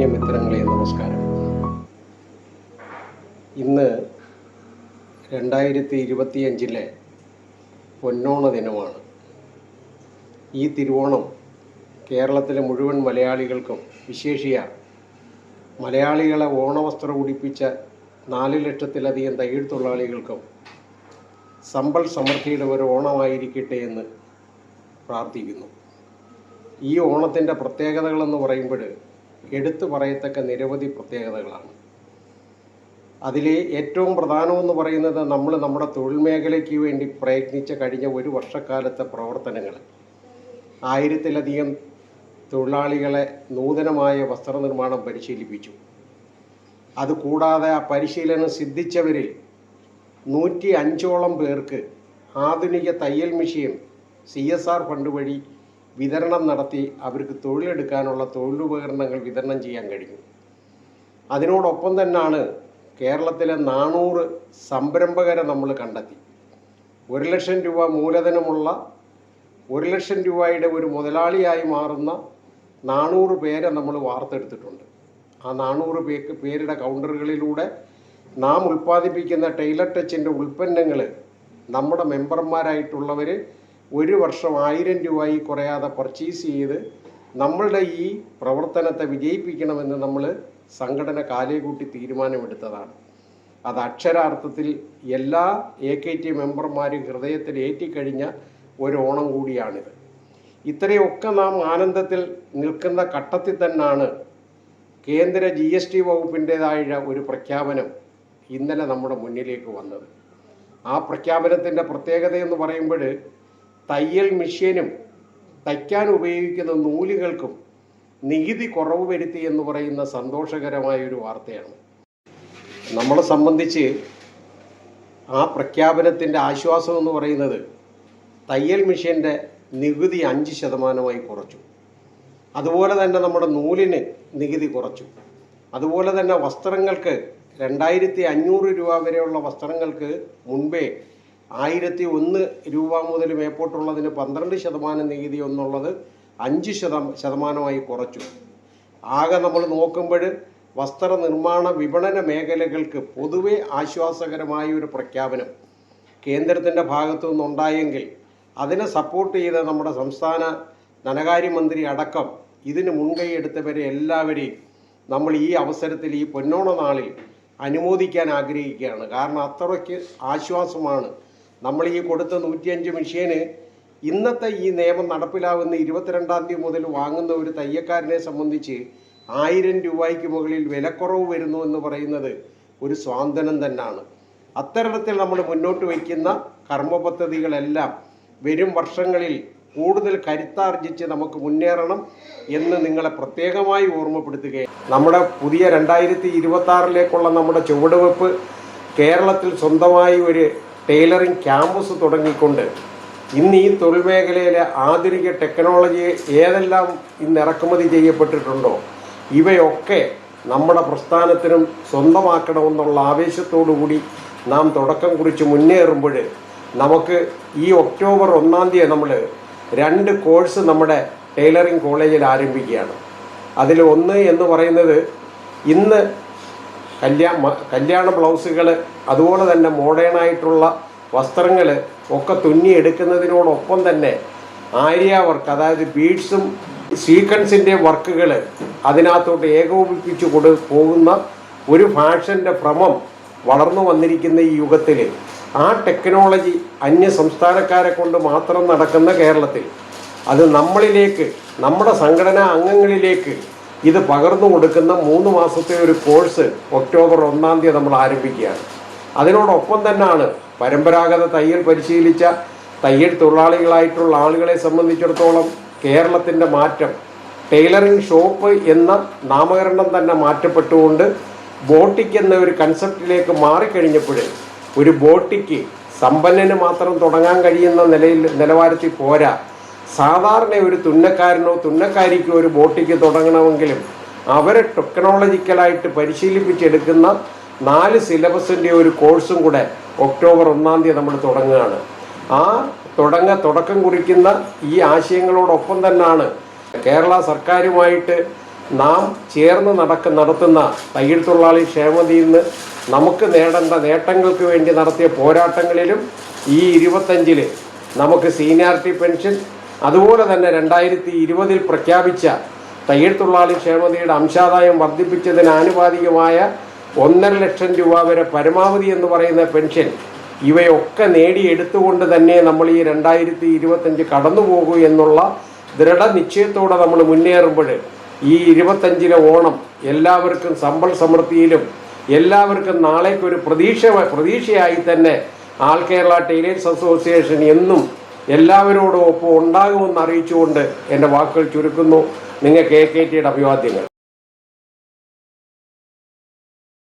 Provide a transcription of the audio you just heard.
മാന്യമിത്രങ്ങളെ നമസ്കാരം. ഇന്ന് രണ്ടായിരത്തി ഇരുപത്തിയഞ്ചിലെ പൊന്നോണ ദിനമാണ്. ഈ തിരുവോണം കേരളത്തിലെ മുഴുവൻ മലയാളികൾക്കും വിശേഷിയ. മലയാളികളെ ഓണവസ്ത്രം ഉടിപ്പിച്ച നാല് ലക്ഷത്തിലധികം തയ്യൽ തൊഴിലാളികൾക്കും സമ്പൽ സമൃദ്ധിയുടെ ഒരു ഓണമായിരിക്കട്ടെ എന്ന് പ്രാർത്ഥിക്കുന്നു. ഈ ഓണത്തിന്റെ പ്രത്യേകതകളെന്ന് പറയുമ്പോൾ എടുത്തു പറയത്തക്ക നിരവധി പ്രത്യേകതകളാണ്. അതിലെ ഏറ്റവും പ്രധാനമെന്ന് പറയുന്നത് നമ്മൾ നമ്മുടെ തൊഴിൽ മേഖലയ്ക്ക് വേണ്ടി പ്രയത്നിച്ച കഴിഞ്ഞ ഒരു വർഷക്കാലത്തെ പ്രവർത്തനങ്ങൾ. ആയിരത്തിലധികം തൊഴിലാളികളെ നൂതനമായ വസ്ത്രനിർമ്മാണം പരിശീലിപ്പിച്ചു. അതുകൂടാതെ ആ പരിശീലനം സിദ്ധിച്ചവരിൽ നൂറ്റി അഞ്ചോളം പേർക്ക് ആധുനിക തയ്യൽ machine C S R fund വഴി വിതരണം നടത്തി അവർക്ക് തൊഴിലെടുക്കാനുള്ള തൊഴിലുപകരണങ്ങൾ വിതരണം ചെയ്യാൻ കഴിഞ്ഞു. അതിനോടൊപ്പം തന്നെയാണ് കേരളത്തിലെ നാനൂറ് സംരംഭകരെ നമ്മൾ കണ്ടെത്തി. ഒരു ലക്ഷം രൂപ മൂലധനമുള്ള ഒരു ലക്ഷം രൂപയുടെ ഒരു മുതലാളിയായി മാറുന്ന നാനൂറ് പേരെ നമ്മൾ വാർത്തെടുത്തിട്ടുണ്ട്. ആ നാനൂറ് പേ പേരുടെ കൗണ്ടറുകളിലൂടെ നാം ഉൽപ്പാദിപ്പിക്കുന്ന ടൈലർ ടച്ചിന്റെ ഉൽപ്പന്നങ്ങൾ നമ്മുടെ മെമ്പർമാരായിട്ടുള്ളവർ ഒരു വർഷം ആയിരം രൂപയിൽ കുറയാതെ പർച്ചേസ് ചെയ്ത് നമ്മളുടെ ഈ പ്രവർത്തനത്തെ വിജയിപ്പിക്കണമെന്ന് നമ്മൾ സംഘടന കാലേകൂട്ടി തീരുമാനമെടുത്തതാണ്. അത് അക്ഷരാർത്ഥത്തിൽ എല്ലാ എ കെ ടി മെമ്പർമാരും ഹൃദയത്തിൽ ഏറ്റിക്കഴിഞ്ഞ ഒരു ഓണം കൂടിയാണിത്. ഇത്രയൊക്കെ നാം ആനന്ദത്തിൽ നിൽക്കുന്ന ഘട്ടത്തിൽ തന്നെയാണ് കേന്ദ്ര ജി എസ് ടി വകുപ്പിന്റെതായ ഒരു പ്രഖ്യാപനം ഇന്നലെ നമ്മുടെ മുന്നിലേക്ക് വന്നത്. ആ പ്രഖ്യാപനത്തിന്റെ പ്രത്യേകത എന്ന് പറയുമ്പോൾ തയ്യൽ മെഷീനും തയ്ക്കാൻ ഉപയോഗിക്കുന്ന നൂലുകൾക്കും നികുതി കുറവ് വരുത്തി എന്ന് പറയുന്ന സന്തോഷകരമായൊരു വാർത്തയാണ്. നമ്മളെ സംബന്ധിച്ച് ആ പ്രഖ്യാപനത്തിന്റെ ആശ്വാസം എന്ന് പറയുന്നത് തയ്യൽ മെഷീന്റെ നികുതി അഞ്ച് ശതമാനമായി കുറച്ചു. അതുപോലെ തന്നെ നമ്മുടെ നൂലിന് നികുതി കുറച്ചു. അതുപോലെ തന്നെ വസ്ത്രങ്ങൾക്ക് രണ്ടായിരത്തി അഞ്ഞൂറ് രൂപ വരെയുള്ള വസ്ത്രങ്ങൾക്ക് മുൻപേ ആയിരത്തി ഒന്ന് രൂപ മുതൽ മേപ്പോട്ടുള്ളതിന് പന്ത്രണ്ട് ശതമാനം നികുതി എന്നുള്ളത് അഞ്ച് ശതം ശതമാനമായി കുറച്ചു. ആകെ നമ്മൾ നോക്കുമ്പോൾ വസ്ത്ര നിർമ്മാണ വിപണന മേഖലകൾക്ക് പൊതുവെ ആശ്വാസകരമായ ഒരു പ്രഖ്യാപനം കേന്ദ്രത്തിന്റെ ഭാഗത്തു നിന്നുണ്ടായെങ്കിൽ അതിനെ സപ്പോർട്ട് ചെയ്ത നമ്മുടെ സംസ്ഥാന ധനകാര്യമന്ത്രി അടക്കം ഇതിന് മുൻകൈ എടുത്തവരെ എല്ലാവരെയും നമ്മൾ ഈ അവസരത്തിൽ ഈ പൊന്നോണ നാളിൽ അനുമോദിക്കാൻ ആഗ്രഹിക്കുകയാണ്. കാരണം അത്രയ്ക്ക് ആശ്വാസമാണ് നമ്മൾ ഈ കൊടുത്ത നൂറ്റിയഞ്ച് മെഷീന് ഇന്നത്തെ ഈ നിയമം നടപ്പിലാവുന്ന ഇരുപത്തിരണ്ടാം തീയതി മുതൽ വാങ്ങുന്ന ഒരു തയ്യക്കാരനെ സംബന്ധിച്ച് ആയിരം രൂപയ്ക്ക് മുകളിൽ വിലക്കുറവ് വരുന്നു എന്ന് പറയുന്നത് ഒരു സ്വാന്തനം തന്നെയാണ്. അത്തരത്തിൽ നമ്മൾ മുന്നോട്ട് വയ്ക്കുന്ന കർമ്മ പദ്ധതികളെല്ലാം വരും വർഷങ്ങളിൽ കൂടുതൽ കരുത്താർജിച്ച് നമുക്ക് മുന്നേറണം എന്ന് നിങ്ങളെ പ്രത്യേകമായി ഓർമ്മപ്പെടുത്തുകയാണ്. നമ്മുടെ പുതിയ രണ്ടായിരത്തി ഇരുപത്തി ആറിലേക്കുള്ള നമ്മുടെ ചുവടുവെപ്പ് കേരളത്തിൽ സ്വന്തമായി ഒരു ടൈലറിംഗ് ക്യാമ്പസ് തുടങ്ങിക്കൊണ്ട് ഇന്ന് ഈ തൊഴിൽ മേഖലയിലെ ആധുനിക ടെക്നോളജി ഏതെല്ലാം ഇന്ന് ഇറക്കുമതി ചെയ്യപ്പെട്ടിട്ടുണ്ടോ ഇവയൊക്കെ നമ്മുടെ പ്രസ്ഥാനത്തിനും സ്വന്തമാക്കണമെന്നുള്ള ആവേശത്തോടു കൂടി നാം തുടക്കം കുറിച്ച് മുന്നേറുമ്പോൾ നമുക്ക് ഈ ഒക്ടോബർ ഒന്നാം തീയതി നമ്മൾ രണ്ട് കോഴ്സ് നമ്മുടെ ടൈലറിംഗ് കോളേജിൽ ആരംഭിക്കുകയാണ്. അതിൽ ഒന്ന് എന്ന് പറയുന്നത് ഇന്ന് കല്യാ കല്യാണ ബ്ലൗസുകൾ അതുപോലെ തന്നെ മോഡേണായിട്ടുള്ള വസ്ത്രങ്ങൾ ഒക്കെ തുന്നിയെടുക്കുന്നതിനോടൊപ്പം തന്നെ ആര്യ വർക്ക് അതായത് ബീഡ്സും സീക്വൻസിന്റെ വർക്കുകൾ അതിനകത്തോട്ട് ഏകോപിപ്പിച്ചു കൊടു പോകുന്ന ഒരു ഫാഷന്റെ ഭ്രമം വളർന്നു വന്നിരിക്കുന്ന ഈ യുഗത്തിൽ ആ ടെക്നോളജി അന്യ സംസ്ഥാനക്കാരെ കൊണ്ട് മാത്രം നടക്കുന്ന കേരളത്തിൽ. അത് നമ്മളിലേക്ക് നമ്മുടെ സംഘടനാ അംഗങ്ങളിലേക്ക് ഇത് പകർന്നു കൊടുക്കുന്ന മൂന്ന് മാസത്തെ ഒരു കോഴ്സ് ഒക്ടോബർ ഒന്നാം തീയതി നമ്മൾ ആരംഭിക്കുകയാണ്. അതിനോടൊപ്പം തന്നെയാണ് പരമ്പരാഗത തയ്യൽ പരിശീലിച്ച തയ്യൽ തൊഴിലാളികളായിട്ടുള്ള ആളുകളെ സംബന്ധിച്ചിടത്തോളം കേരളത്തിന്റെ മാറ്റം ടൈലറിംഗ് ഷോപ്പ് എന്ന നാമകരണം തന്നെ മാറ്റപ്പെട്ടുകൊണ്ട് ബോട്ടിക് എന്ന ഒരു കൺസെപ്റ്റിലേക്ക് മാറിക്കഴിഞ്ഞപ്പോൾ ഒരു ബോട്ടിക്ക് സമ്പന്നന് മാത്രം തുടങ്ങാൻ കഴിയുന്ന നിലയിൽ നിലവാരത്തിൽ പോരാ. സാധാരണ ഒരു തുന്നക്കാരനോ തുന്നക്കാരിക്കോ ഒരു ബോട്ടിക്ക് തുടങ്ങണമെങ്കിലും അവരെ ടെക്നോളജിക്കലായിട്ട് പരിശീലിപ്പിച്ചെടുക്കുന്ന നാല് സിലബസിന്റെ ഒരു കോഴ്സും കൂടെ ഒക്ടോബർ ഒന്നാം തീയതി നമ്മൾ തുടങ്ങുകയാണ്. ആ തുടങ്ങ തുടക്കം കുറിക്കുന്ന ഈ ആശയങ്ങളോടൊപ്പം തന്നെയാണ് കേരള സർക്കാരുമായിട്ട് നാം ചേർന്ന് നടക്ക നടത്തുന്ന തയ്യൽ തൊഴിലാളി ക്ഷേമതയിൽ നിന്ന് നമുക്ക് നേടേണ്ട നേട്ടങ്ങൾക്ക് വേണ്ടി നടത്തിയ പോരാട്ടങ്ങളിലും ഈ ഇരുപത്തഞ്ചിൽ നമുക്ക് സീനിയാരിറ്റി പെൻഷൻ അതുപോലെ തന്നെ രണ്ടായിരത്തി ഇരുപതിൽ പ്രഖ്യാപിച്ച തയ്യൽ തൊഴിലാളി ക്ഷേമതയുടെ അംശാദായം വർദ്ധിപ്പിച്ചതിന് ആനുപാതികമായ ഒന്നര ലക്ഷം രൂപ വരെ പരമാവധി എന്ന് പറയുന്ന പെൻഷൻ ഇവയൊക്കെ നേടിയെടുത്തുകൊണ്ട് തന്നെ നമ്മൾ ഈ രണ്ടായിരത്തി ഇരുപത്തഞ്ച് കടന്നു പോകൂ എന്നുള്ള ദൃഢനിശ്ചയത്തോടെ നമ്മൾ മുന്നേറുമ്പോൾ ഈ ഇരുപത്തഞ്ചിലെ ഓണം എല്ലാവർക്കും സമ്പൽ സമൃദ്ധിയിലും എല്ലാവർക്കും നാളേക്കൊരു പ്രതീക്ഷ പ്രതീക്ഷയായി തന്നെ ആൾ കേരള ടൈലേഴ്സ് അസോസിയേഷൻ എന്നും എല്ലാവരോടും ഒപ്പം ഉണ്ടാകുമെന്ന് അറിയിച്ചുകൊണ്ട് എന്റെ വാക്കുകൾ ചുരുക്കുന്നു. നിങ്ങൾക്ക് എ കെ ടിയുടെ അഭിവാദ്യങ്ങൾ.